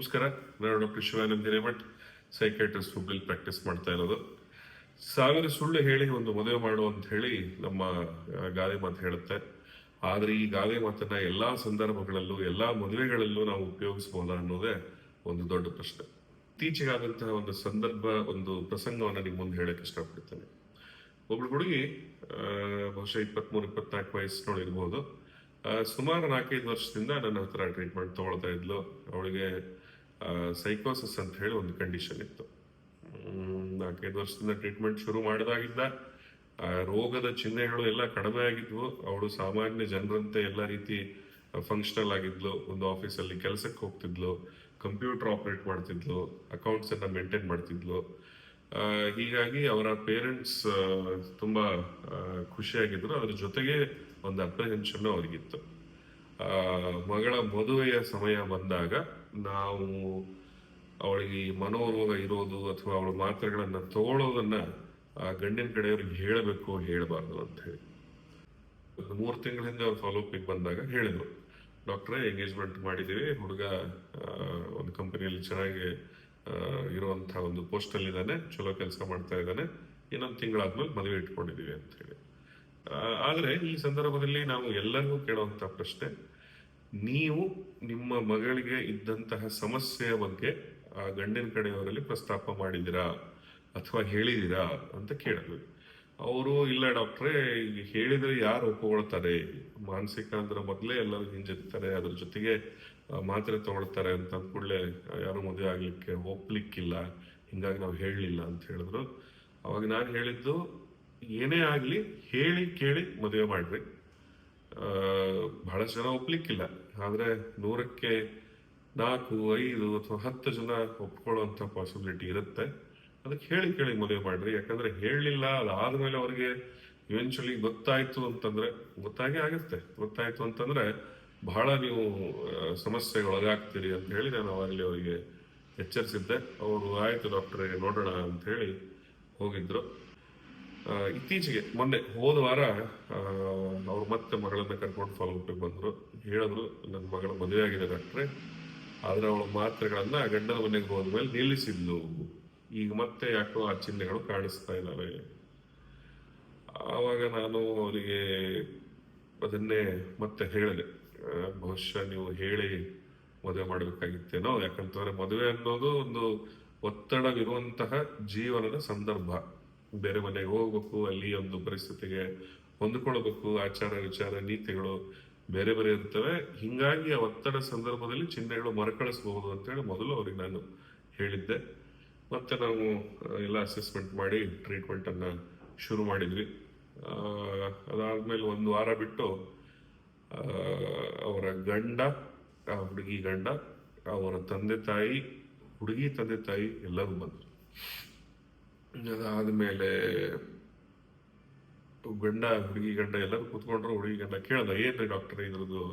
ನಮಸ್ಕಾರ. ನಾನು doctor Shivananda Hiremath psychiatrist Hubballi practice ಮಾಡ್ತಾ ಇರೋದು. ಸಾವಿರ ಸುಳ್ಳು ಹೇಳಿ ಒಂದು ಮದುವೆ ಮಾಡು ಅಂತ ಹೇಳಿ ನಮ್ಮ ಗಾದೆ ಮಾತು ಹೇಳುತ್ತೆ. ಆದ್ರೆ ಈ ಗಾದೆ ಮಾತನ್ನ ಎಲ್ಲಾ ಸಂದರ್ಭಗಳಲ್ಲೂ ಎಲ್ಲಾ ಮದುವೆಗಳಲ್ಲೂ ನಾವು ಉಪಯೋಗಿಸಬಹುದಾ ಅನ್ನೋದೇ ಒಂದು ದೊಡ್ಡ ಪ್ರಶ್ನೆ. ಇತ್ತೀಚೆಗಾದಂತಹ ಒಂದು ಸಂದರ್ಭ ಒಂದು ಪ್ರಸಂಗವನ್ನು ನಿಮ್ ಮುಂದೆ ಹೇಳಕ್ ಇಷ್ಟಪಡ್ತೇನೆ. ಒಬ್ಳು ಹುಡುಗಿ ಬಹುಶಃ ಇಪ್ಪತ್ಮೂರು ಇಪ್ಪತ್ನಾಲ್ಕು ವಯಸ್ಸಿನೋಳು ಇರ್ಬೋದು. ಆ, ಸುಮಾರು ನಾಲ್ಕೈದು ವರ್ಷದಿಂದ ನನ್ನ ಹತ್ರ ಟ್ರೀಟ್ಮೆಂಟ್ ತಗೊಳ್ತಾ ಇದ್ಲು. ಅವಳಿಗೆ ಸೈಕೋಸಿಸ್ ಅಂತ ಹೇಳಿ ಒಂದು ಕಂಡೀಷನ್ ಇತ್ತು. ನಾಲ್ಕೈದು ವರ್ಷದಿಂದ ಟ್ರೀಟ್ಮೆಂಟ್ ಶುರು ಮಾಡಿದಾಗಿದ್ದ ರೋಗದ ಚಿಹ್ನೆಗಳು ಎಲ್ಲ ಕಡಿಮೆ ಆಗಿದ್ವು. ಅವಳು ಸಾಮಾನ್ಯ ಜನರಂತೆ ಎಲ್ಲ ರೀತಿ ಫಂಕ್ಷನಲ್ ಆಗಿದ್ಲು. ಒಂದು ಆಫೀಸಲ್ಲಿ ಕೆಲಸಕ್ಕೆ ಹೋಗ್ತಿದ್ಲು. ಕಂಪ್ಯೂಟರ್ ಆಪರೇಟ್ ಮಾಡ್ತಿದ್ಲು. ಅಕೌಂಟ್ಸ್ ಅನ್ನ ಮೇಂಟೈನ್ ಮಾಡ್ತಿದ್ಲು. ಹೀಗಾಗಿ ಅವರ ಪೇರೆಂಟ್ಸ್ ತುಂಬಾ ಖುಷಿಯಾಗಿದ್ರು. ಅದ್ರ ಜೊತೆಗೆ ಒಂದು ಅಪ್ರಿಹೆನ್ಷನ್ ಅವರಿಗಿತ್ತು. ಮಗಳ ಮದುವೆಯ ಸಮಯ ಬಂದಾಗ ನಾವು ಅವಳಿಗೆ ಮನೋರೋಗ ಇರೋದು ಅಥವಾ ಅವಳ ಮಾತ್ರೆಗಳನ್ನು ತಗೊಳ್ಳೋದನ್ನ ಆ ಗಂಡಿನ ಕಡೆಯವ್ರಿಗೆ ಹೇಳಬೇಕು, ಹೇಳಬಾರ್ದು ಅಂತ ಹೇಳಿ. ಒಂದು ಮೂರು ತಿಂಗಳ ಹಿಂದೆ ಅವ್ರು ಫಾಲೋ ಅಪ್ ಬಂದಾಗ ಹೇಳಿದ್ರು. ಡಾಕ್ಟ್ರೇ ಎಂಗೇಜ್ಮೆಂಟ್ ಮಾಡಿದ್ದೀವಿ. ಹುಡುಗ ಒಂದು ಕಂಪನಿಯಲ್ಲಿ ಚೆನ್ನಾಗಿ ಇರುವಂಥ ಒಂದು ಪೋಸ್ಟ್ ಅಲ್ಲಿ ಇದ್ದಾನೆ, ಚಲೋ ಕೆಲಸ ಮಾಡ್ತಾ ಇದ್ದಾನೆ. ಇನ್ನೊಂದು ತಿಂಗಳಾದ್ಮೇಲೆ ಮದುವೆ ಇಟ್ಕೊಂಡಿದೀವಿ ಅಂತ ಹೇಳಿ. ಆದ್ರೆ ಈ ಸಂದರ್ಭದಲ್ಲಿ ನಾವು ಎಲ್ಲರಿಗೂ ಕೇಳುವಂಥ ಪ್ರಶ್ನೆ ನೀವು ನಿಮ್ಮ ಮಗಳಿಗೆ ಇದ್ದಂತಹ ಸಮಸ್ಯೆಯ ಬಗ್ಗೆ ಆ ಗಂಡಿನ ಕಡೆಯವರಲ್ಲಿ ಪ್ರಸ್ತಾಪ ಮಾಡಿದಿರಾ ಅಥವಾ ಹೇಳಿದಿರಾ ಅಂತ ಕೇಳಿದ್ವಿ ಅವರು, ಇಲ್ಲ ಡಾಕ್ಟ್ರೇ ಹೇಳಿದ್ರೆ ಯಾರು ಒಪ್ಕೊಳ್ತಾರೆ? ಮಾನಸಿಕ ಅಂದ್ರೆ ಮೊದಲೇ ಎಲ್ಲರೂ ಹಿಂಜರಿತಾರೆ, ಅದ್ರ ಜೊತೆಗೆ ಮಾತ್ರೆ ತಗೊಳ್ತಾರೆ ಅಂತ ಕೂಡಲೇ ಯಾರು ಮದುವೆ ಆಗ್ಲಿಕ್ಕೆ ಒಪ್ಲಿಕ್ಕಿಲ್ಲ, ಹಿಂಗಾಗಿ ನಾವು ಹೇಳಲಿಲ್ಲ ಅಂತ ಹೇಳಿದ್ರು. ಅವಾಗ ನಾನು ಹೇಳಿದ್ದು, ಏನೇ ಆಗಲಿ, ಹೇಳಿ ಕೇಳಿ ಮದುವೆ ಮಾಡ್ರಿ. ಬಹಳಷ್ಟು ಜನ ಒಪ್ಲಿಕ್ಕಿಲ್ಲ. ಆದರೆ ನೂರಕ್ಕೆ ನಾಲ್ಕು, ಐದು ಅಥವಾ ಹತ್ತು ಜನ ಒಪ್ಕೊಳ್ಳುವಂಥ ಪಾಸಿಬಿಲಿಟಿ ಇರುತ್ತೆ. ಅದಕ್ಕೆ ಹೇಳಿ ಕೇಳಿ ಮದುವೆ ಮಾಡ್ರಿ. ಯಾಕಂದ್ರೆ ಹೇಳಲಿಲ್ಲ ಅದಾದ್ಮೇಲೆ ಅವ್ರಿಗೆ ಇವೆನ್ಚುಲಿ ಗೊತ್ತಾಯ್ತು ಅಂತಂದ್ರೆ ಗೊತ್ತಾಗೇ ಆಗುತ್ತೆ. ಗೊತ್ತಾಯ್ತು ಅಂತಂದ್ರೆ ಬಹಳ ನೀವು ಸಮಸ್ಯೆಗೆ ಒಳಗಾಗ್ತೀರಿ ಅಂತ ಹೇಳಿ ನಾನು ಅವಾಗಲೇ ಅವರಿಗೆ ಎಚ್ಚರಿಸಿದ್ದೆ. ಅವರು, ಆಯ್ತು ಡಾಕ್ಟ್ರಿಗೆ ನೋಡೋಣ ಅಂತ ಹೇಳಿ ಹೋಗಿದ್ರು. ಇತ್ತೀಚೆಗೆ ಮೊನ್ನೆ ಹೋದ ವಾರ ಅವ್ರು ಮತ್ತೆ ಮಗಳನ್ನ ಕರ್ಕೊಂಡು ಫಾಲೋ ಅಪ್ ಬಂದ್ರು. ಹೇಳಿದ್ರು, ನನ್ನ ಮಗಳ ಮದುವೆ ಆಗಿದೆ ಡಾಕ್ಟ್ರೆ. ಆದರೆ ಅವಳ ಮಾತ್ರೆಗಳನ್ನ ಗಂಡನ ಮನೆಗೆ ಹೋದ್ಮೇಲೆ ನಿಲ್ಲಿಸಿದ್ಲು. ಈಗ ಮತ್ತೆ ಯಾಕೋ ಆ ಚಿಹ್ನೆಗಳು ಕಾಣಿಸ್ತಾ ಇದ್ದಾವೆ. ಆವಾಗ ನಾನು ಅವರಿಗೆ ಅದನ್ನೇ ಮತ್ತೆ ಹೇಳಿದೆ ಬಹುಶಃ ನೀವು ಹೇಳಿ ಮದುವೆ ಮಾಡಬೇಕಾಗಿತ್ತೇನೋ. ಯಾಕಂತಂದ್ರೆ ಮದುವೆ ಅನ್ನೋದು ಒಂದು ಒತ್ತಡವಿರುವಂತಹ ಜೀವನದ ಸಂದರ್ಭ. ಬೇರೆ ಮನೆಗೆ ಹೋಗ್ಬೇಕು, ಅಲ್ಲಿ ಒಂದು ಪರಿಸ್ಥಿತಿಗೆ ಹೊಂದ್ಕೊಳ್ಬೇಕು ಆಚಾರ ವಿಚಾರ, ನೀತಿಗಳು ಬೇರೆ ಬೇರೆ ಇರ್ತವೆ. ಹಿಂಗಾಗಿ ಆ ಒತ್ತಡ ಸಂದರ್ಭದಲ್ಲಿ ಚಿಹ್ನೆಗಳು ಮರುಕಳಿಸಬಹುದು ಅಂತೇಳಿ ಮೊದಲು ಅವ್ರಿಗೆ ನಾನು ಹೇಳಿದ್ದೆ. ಮತ್ತೆ ನಾವು ಎಲ್ಲ ಅಸೆಸ್ಮೆಂಟ್ ಮಾಡಿ ಟ್ರೀಟ್ಮೆಂಟ್ ಅನ್ನ ಶುರು ಮಾಡಿದ್ವಿ. ಅದಾದ್ಮೇಲೆ ಒಂದು ವಾರ ಬಿಟ್ಟು ಅವರ ಗಂಡ, ಆ ಹುಡುಗಿ ಗಂಡ, ಅವರ ತಂದೆ ತಾಯಿ, ಹುಡುಗಿ ತಂದೆ ತಾಯಿ ಎಲ್ಲರೂ ಬಂದರು. ಅದಾದ್ಮೇಲೆ ಗಂಡ, ಹುಡುಗಿ ಗಂಡ ಎಲ್ಲರೂ ಕೂತ್ಕೊಂಡ್ರು, ಹುಡುಗಿ ಗಂಡ ಕೇಳ್ದ ಏನು ಡಾಕ್ಟರ್ ಇದ್ರದ್ದು?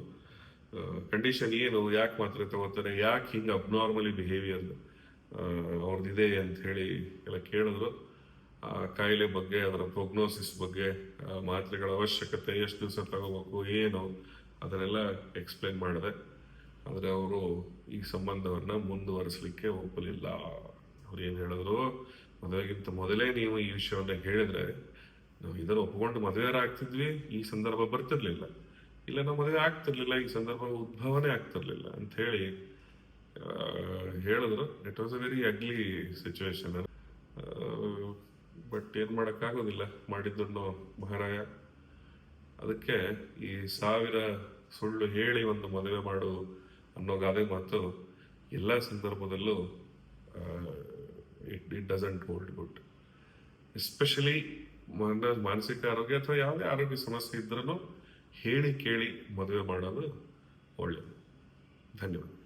ಕಂಡೀಷನ್ ಏನು? ಯಾಕೆ ಮಾತ್ರೆ ತಗೋತಾರೆ ಯಾಕೆ ಹಿಂಗೆ ಅಬ್ನಾರ್ಮಲಿ ಬಿಹೇವಿಯರ್ ಅವ್ರದ್ದಿದೆ ಅಂತ ಹೇಳಿ ಎಲ್ಲ ಕೇಳಿದ್ರು. ಆ ಕಾಯಿಲೆ ಬಗ್ಗೆ, ಅದರ ಪ್ರೊಗ್ನೋಸಿಸ್ ಬಗ್ಗೆ ಮಾತ್ರೆಗಳ ಅವಶ್ಯಕತೆ, ಎಷ್ಟು ದಿವಸ ತಗೋಬೇಕು, ಏನು, ಅದನ್ನೆಲ್ಲ ಎಕ್ಸ್ಪ್ಲೇನ್ ಮಾಡಿದೆ. ಆದರೆ ಅವರು ಈ ಸಂಬಂಧವನ್ನು ಮುಂದುವರಿಸಲಿಕ್ಕೆ ಒಪ್ಪಲಿಲ್ಲ. ಅವ್ರು ಹೇಳಿದ್ರು. ಮದುವೆಗಿಂತ ಮೊದಲೇ ನೀವು ಈ ವಿಷಯವನ್ನು ಹೇಳಿದ್ರೆ ನಾವು ಇದನ್ನು ಒಪ್ಕೊಂಡು ಮದುವೆ ಆಗ್ತಿದ್ವಿ. ಈ ಸಂದರ್ಭ ಬರ್ತಿರ್ಲಿಲ್ಲ. ಇಲ್ಲ, ನಾವು ಮದುವೆ ಆಗ್ತಿರ್ಲಿಲ್ಲ. ಈ ಸಂದರ್ಭ ಉದ್ಭವನೇ ಆಗ್ತಿರ್ಲಿಲ್ಲ ಅಂತ ಹೇಳಿ ಹೇಳಿದ್ರು. It was a very ugly situation but ಏನ್ ಮಾಡೋಕ್ಕಾಗೋದಿಲ್ಲ. ಮಾಡಿದ್ದನ್ನು ಮಹಾರಾಯ. ಅದಕ್ಕೆ ಈ ಸಾವಿರ ಸುಳ್ಳು ಹೇಳಿ ಒಂದು ಮದುವೆ ಮಾಡು ಅನ್ನೋ ಗಾದೆ ಮಾತು ಎಲ್ಲ ಸಂದರ್ಭದಲ್ಲೂ it it doesn't hold good especially ಮಾನಸಿಕ ಆರೋಗ್ಯ ಅಥವಾ ಯಾವುದೇ ಆರೋಗ್ಯ ಸಮಸ್ಯೆ ಇದ್ರೂ ಹೇಳಿ ಕೇಳಿ ಮದುವೆ ಮಾಡೋದು ಒಳ್ಳೆಯದು ಧನ್ಯವಾದ.